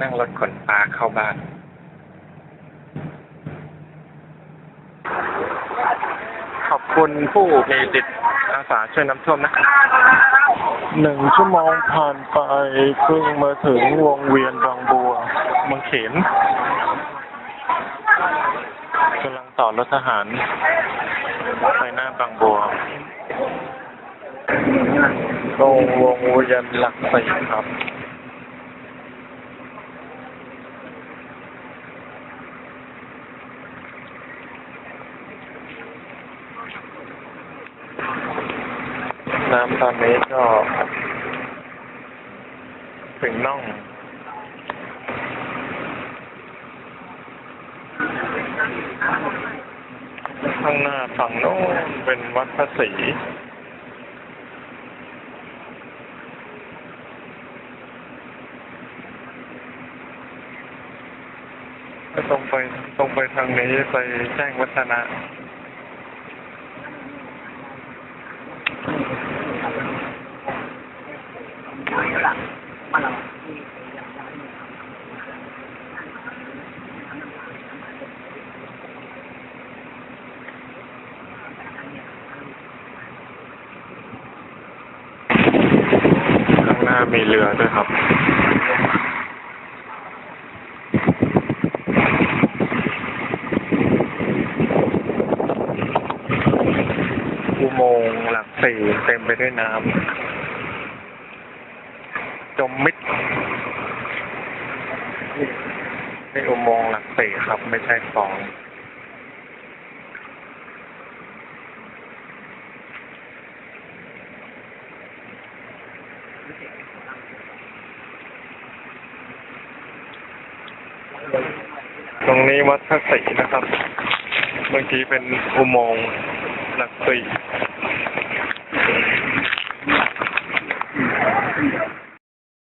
นั่งรถขนปลาเข้าบ้านขอบคุณผู้มีจิตอาสาช่วยน้ำท่วมนะครับหนึ่งชั่วโมงผ่านไปเพิ่งมาถึงวงเวียนบางบัวเมืองเขนกำลังต่อรถทหาร ไปหน้าบางบัวตรงวงเวียนหลักสี่ครับ น้ำตอนนี้ก็ ถึงน่อง ข้างหน้าฝั่งโน้นเป็นวัดพระศรีตรงไปตรงไปทางนี้ไปแจ้งวัฒนะ มีเรือด้วยครับอุโมงค์หลักสี่เต็มไปด้วยน้ำจมมิดนี่อุโมงค์หลักสี่ครับ ไม่ใช่คลอง ตรงนี้วัดพระศรีนะครับ เมื่อกี้เป็นอุโมงค์หลักสี่